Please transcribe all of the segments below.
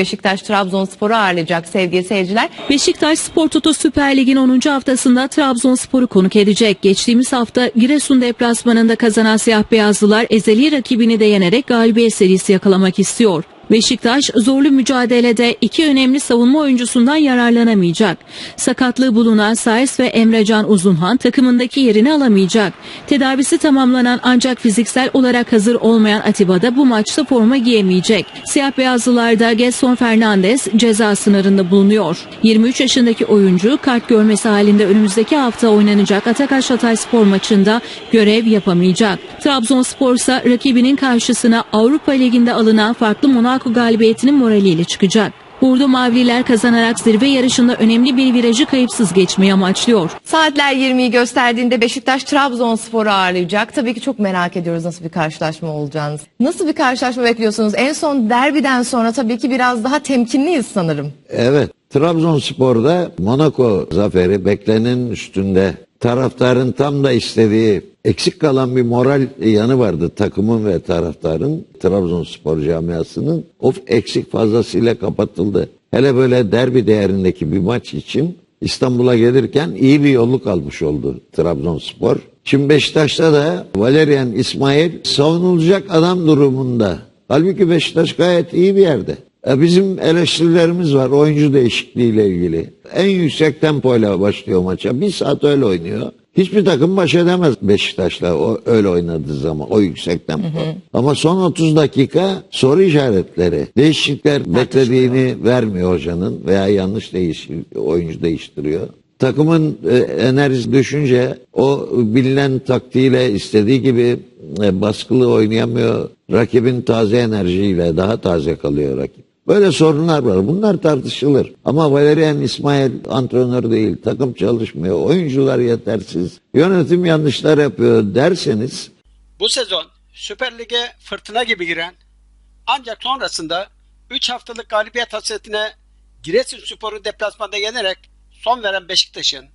Beşiktaş Trabzonspor'u ağırlayacak sevgili seyirciler. Beşiktaş Spor Toto Süper Lig'in 10. haftasında Trabzonspor'u konuk edecek. Geçtiğimiz hafta Giresun deplasmanında kazanan siyah beyazlılar ezeli rakibini de yenerek galibiyet serisi yakalamak istiyor. Beşiktaş zorlu mücadelede iki önemli savunma oyuncusundan yararlanamayacak. Sakatlığı bulunan Sais ve Emrecan Uzunhan takımındaki yerini alamayacak. Tedavisi tamamlanan ancak fiziksel olarak hazır olmayan Atiba da bu maçta forma giyemeyecek. Siyah beyazlılarda Gelson Fernandes ceza sınırında bulunuyor. 23 yaşındaki oyuncu kart görmesi halinde önümüzdeki hafta oynanacak Atakaş Hatay spor maçında görev yapamayacak. Trabzonspor ise rakibinin karşısına Avrupa Ligi'nde alınan farklı Monaco galibiyetinin moraliyle çıkacak. Bordo Mavililer kazanarak zirve yarışında önemli bir virajı kayıpsız geçmeyi amaçlıyor. Saatler 20'yi gösterdiğinde Beşiktaş Trabzonspor'u ağırlayacak. Tabii ki çok merak ediyoruz nasıl bir karşılaşma olacağını. Nasıl bir karşılaşma bekliyorsunuz? En son derbiden sonra tabii ki biraz daha temkinliyiz sanırım. Evet. Trabzonspor'da Monaco zaferi beklenenin üstünde. Taraftarın tam da istediği eksik kalan bir moral yanı vardı takımın ve taraftarın Trabzonspor camiasının. O eksik fazlasıyla kapatıldı. Hele böyle derbi değerindeki bir maç için İstanbul'a gelirken iyi bir yolluk almış oldu Trabzonspor. Şimdi Beşiktaş'ta da Valerian İsmail savunulacak adam durumunda. Halbuki Beşiktaş gayet iyi bir yerde. E bizim eleştirilerimiz var oyuncu değişikliğiyle ilgili. En yüksek tempoyla başlıyor maça. Bir saat öyle oynuyor. Hiçbir takım baş edemez Beşiktaş'la o öyle oynadığı zaman o yüksek tempo. Ama son 30 dakika soru işaretleri. Değişiklikler beklediğini vermiyor hocanın veya yanlış değişir, oyuncu değiştiriyor. Takımın e, enerjisi düşünce o bilinen taktiğiyle istediği gibi e, baskılı oynayamıyor. Rakibin taze enerjiyle daha taze kalıyor rakip. Böyle sorunlar var. Bunlar tartışılır. Ama Valerian İsmail antrenör değil, takım çalışmıyor, oyuncular yetersiz, yönetim yanlışlar yapıyor derseniz Bu sezon Süper Lig'e fırtına gibi giren ancak sonrasında 3 haftalık galibiyet hasretine Giresunspor'u deplasmanda yenerek son veren Beşiktaş'ın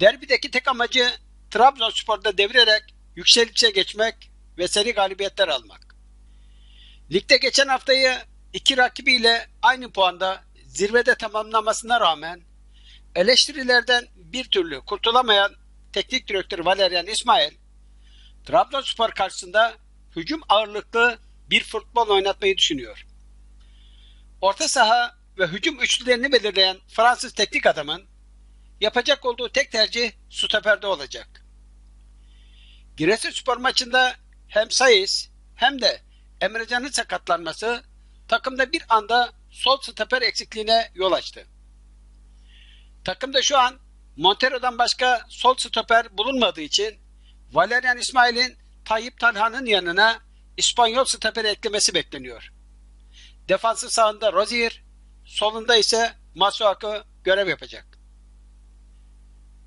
derbideki tek amacı Trabzonspor'da devirerek yükselişe geçmek ve seri galibiyetler almak. Ligde geçen haftayı iki rakibiyle aynı puanda zirvede tamamlamasına rağmen eleştirilerden bir türlü kurtulamayan teknik direktör Valerian İsmail Trabzonspor karşısında hücum ağırlıklı bir futbol oynatmayı düşünüyor. Orta saha ve hücum üçlülerini belirleyen Fransız teknik adamın yapacak olduğu tek tercih stoperde olacak. Giresunspor maçında hem Sayıs hem de Emrecan'ın sakatlanması takımda bir anda sol stoper eksikliğine yol açtı. Takımda şu an Montero'dan başka sol stoper bulunmadığı için Valerian İsmail'in Tayyip Talha'nın yanına İspanyol stoper eklemesi bekleniyor. Defansı sağında Rozier, solunda ise Masuaku görev yapacak.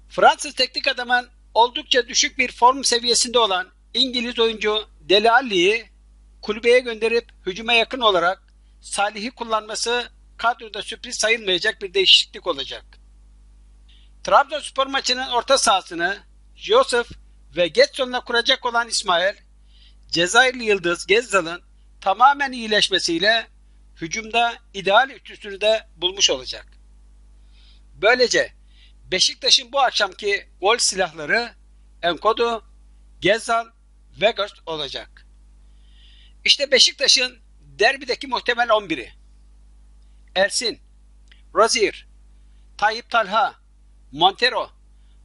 Fransız teknik adamın oldukça düşük bir form seviyesinde olan İngiliz oyuncu Dele Alli'yi kulübeye gönderip hücuma yakın olarak Salih'i kullanması kadroda sürpriz sayılmayacak bir değişiklik olacak. Trabzonspor maçının orta sahasını Joseph ve Getson'la kuracak olan İsmail, Cezayirli Yıldız Gezzal'ın tamamen iyileşmesiyle hücumda ideal üçlüsünü de bulmuş olacak. Böylece Beşiktaş'ın bu akşamki gol silahları Enkodu, Gezzal, Weghorst olacak. İşte Beşiktaş'ın derbideki muhtemel 11'i. Ersin, Rozier, Tayyip Talha, Montero,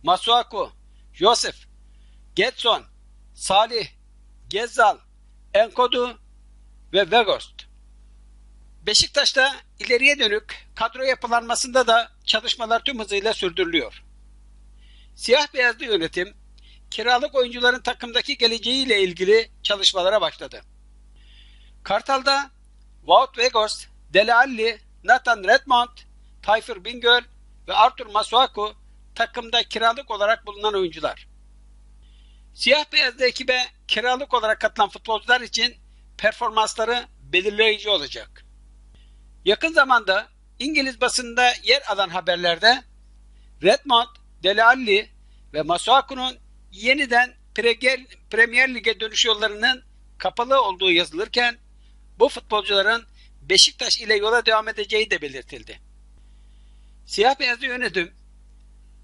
Masuaku, Joseph, Getson, Salih, Gezzal, Enkodu ve Weghorst. Beşiktaş'ta ileriye dönük kadro yapılanmasında da çalışmalar tüm hızıyla sürdürülüyor. Siyah beyazlı yönetim kiralık oyuncuların takımdaki geleceğiyle ilgili çalışmalara başladı. Kartal'da Wout Weghorst, Dele Alli, Nathan Redmond, Tayfur Bingöl ve Arthur Masuaku takımda kiralık olarak bulunan oyuncular. Siyah beyazlı ekibe kiralık olarak katılan futbolcular için performansları belirleyici olacak. Yakın zamanda İngiliz basında yer alan haberlerde Redmond, Dele Alli ve Masuaku'nun yeniden Premier Lig'e dönüş yollarının kapalı olduğu yazılırken bu futbolcuların Beşiktaş ile yola devam edeceği de belirtildi. Siyah beyazlı yönetim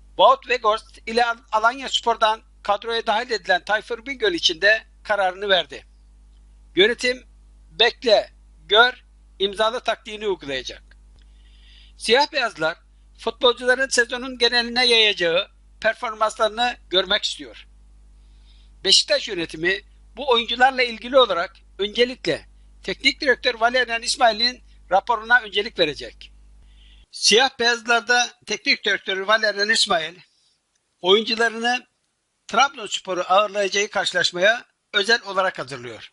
Wout Weghorst ile Alanya Spor'dan kadroya dahil edilen Tayfur Bingöl için de kararını verdi. Yönetim bekle, gör, imzalı taktiğini uygulayacak. Siyah beyazlar futbolcuların sezonun geneline yayacağı performanslarını görmek istiyor. Beşiktaş yönetimi bu oyuncularla ilgili olarak öncelikle teknik direktör Valerian İsmail'in raporuna öncelik verecek. Siyah beyazlarda teknik direktör Valerian İsmail oyuncularını Trabzonspor'u ağırlayacağı karşılaşmaya özel olarak hazırlıyor.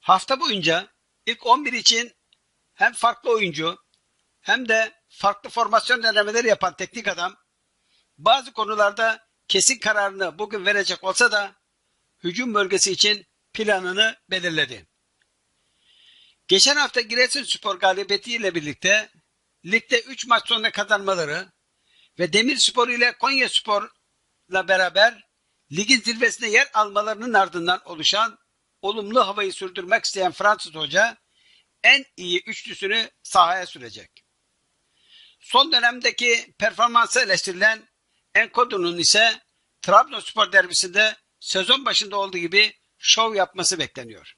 Hafta boyunca ilk 11 için hem farklı oyuncu hem de farklı formasyon denemeleri yapan teknik adam bazı konularda kesin kararını bugün verecek olsa da hücum bölgesi için planını belirledi. Geçen hafta Giresunspor galibiyetiyle birlikte ligde 3 maç sonra kazanmaları ve Demirspor ile Konyaspor'la beraber ligin zirvesine yer almalarının ardından oluşan olumlu havayı sürdürmek isteyen Fransız hoca en iyi üçlüsünü sahaya sürecek. Son dönemdeki performansı eleştirilen Enkodu'nun ise Trabzonspor derbisinde sezon başında olduğu gibi şov yapması bekleniyor.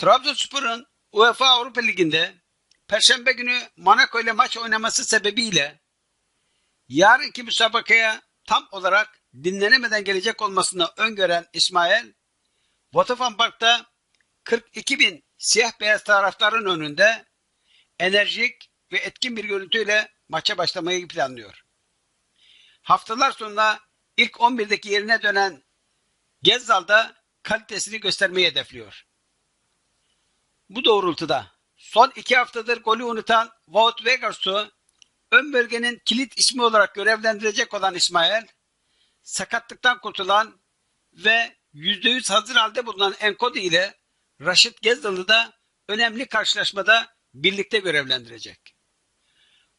Trabzonspor'un UEFA Avrupa Ligi'nde Perşembe günü Monaco ile maç oynaması sebebiyle yarınki müsabakaya tam olarak dinlenemeden gelecek olmasını öngören İsmail, Vodafone Park'ta 42 bin siyah beyaz taraftarın önünde enerjik ve etkin bir görüntüyle maça başlamayı planlıyor. Haftalar sonra ilk 11'deki yerine dönen Gezzal'da kalitesini göstermeyi hedefliyor. Bu doğrultuda son iki haftadır golü unutan Wout Weghorst'u ön bölgenin kilit ismi olarak görevlendirecek olan İsmail, sakatlıktan kurtulan ve %100 hazır halde bulunan Enkodi ile Raşit Gezdal'ı da önemli karşılaşmada birlikte görevlendirecek.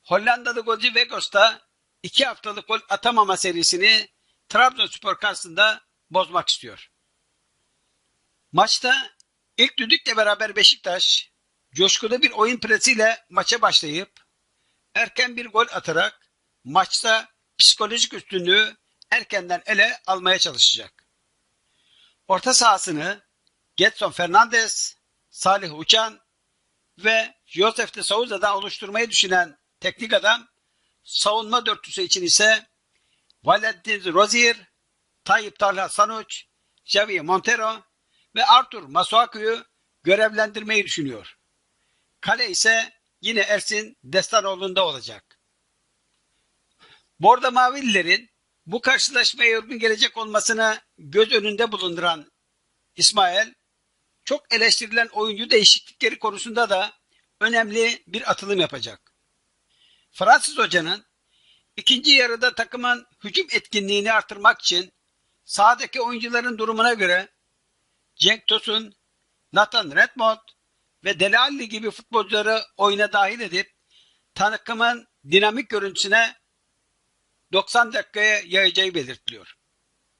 Hollandalı golcü Weghorst da iki haftalık gol atamama serisini Trabzonspor karşısında bozmak istiyor. Maçta ilk düdükle beraber Beşiktaş coşkulu bir oyun presiyle maça başlayıp erken bir gol atarak maçta psikolojik üstünlüğü erkenden ele almaya çalışacak. Orta sahasını Getson Fernandes, Salih Uçan ve Josef de Souza'dan oluşturmayı düşünen teknik adam savunma dörtlüsü için ise Valentin Rozier, Tayyip Talha Sanuç, Javier Montero ve Artur Masuaku'yu görevlendirmeyi düşünüyor. Kale ise yine Ersin Destanoğlu'nda olacak. Borda Mavililerin bu karşılaşmaya uygun gelecek olmasını göz önünde bulunduran İsmail, çok eleştirilen oyuncu değişiklikleri konusunda da önemli bir atılım yapacak. Fransız hocanın ikinci yarıda takımın hücum etkinliğini artırmak için sahadaki oyuncuların durumuna göre Cenk Tosun, Nathan Redmond ve Delali gibi futbolcuları oyuna dahil edip takımın dinamik görüntüsüne 90 dakikaya yayacağı belirtiliyor.